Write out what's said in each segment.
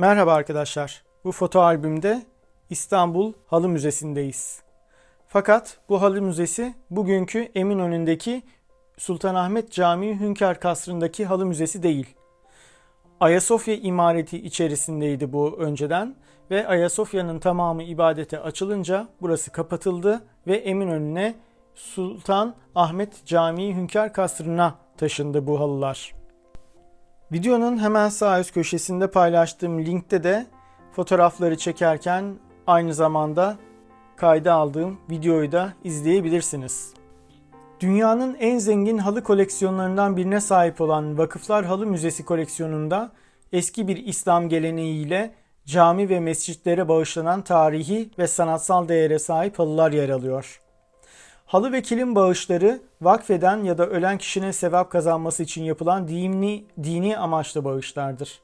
Merhaba arkadaşlar. Bu foto albümde İstanbul Halı Müzesi'ndeyiz. Fakat bu halı müzesi bugünkü Eminönü'ndeki Sultanahmet Camii Hünkar Kasrı'ndaki halı müzesi değil. Ayasofya imareti içerisindeydi bu önceden ve Ayasofya'nın tamamı ibadete açılınca burası kapatıldı ve Eminönü'ne Sultan Ahmet Camii Hünkar Kasrı'na taşındı bu halılar. Videonun hemen sağ üst köşesinde paylaştığım linkte de fotoğrafları çekerken aynı zamanda kayda aldığım videoyu da izleyebilirsiniz. Dünyanın en zengin halı koleksiyonlarından birine sahip olan Vakıflar Halı Müzesi koleksiyonunda eski bir İslam geleneğiyle cami ve mescitlere bağışlanan tarihi ve sanatsal değere sahip halılar yer alıyor. Halı ve kilim bağışları vakfeden ya da ölen kişinin sevap kazanması için yapılan dini, dini amaçlı bağışlardır.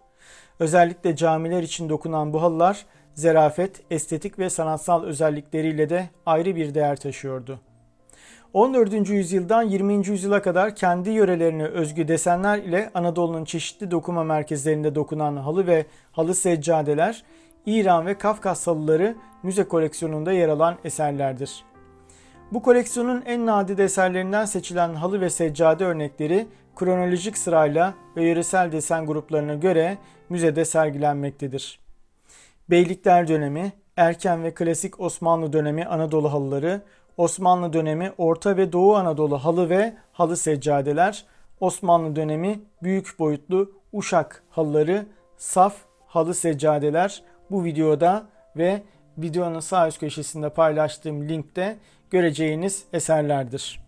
Özellikle camiler için dokunan bu halılar zerafet, estetik ve sanatsal özellikleriyle de ayrı bir değer taşıyordu. 14. yüzyıldan 20. yüzyıla kadar kendi yörelerine özgü desenler ile Anadolu'nun çeşitli dokuma merkezlerinde dokunan halı ve halı seccadeler, İran ve Kafkas halıları müze koleksiyonunda yer alan eserlerdir. Bu koleksiyonun en nadide eserlerinden seçilen halı ve seccade örnekleri kronolojik sırayla ve yöresel desen gruplarına göre müzede sergilenmektedir. Beylikler dönemi, erken ve klasik Osmanlı dönemi Anadolu halıları, Osmanlı dönemi Orta ve Doğu Anadolu halı ve halı seccadeler, Osmanlı dönemi büyük boyutlu Uşak halıları, saf halı seccadeler bu videoda ve videonun sağ üst köşesinde paylaştığım linkte göreceğiniz eserlerdir.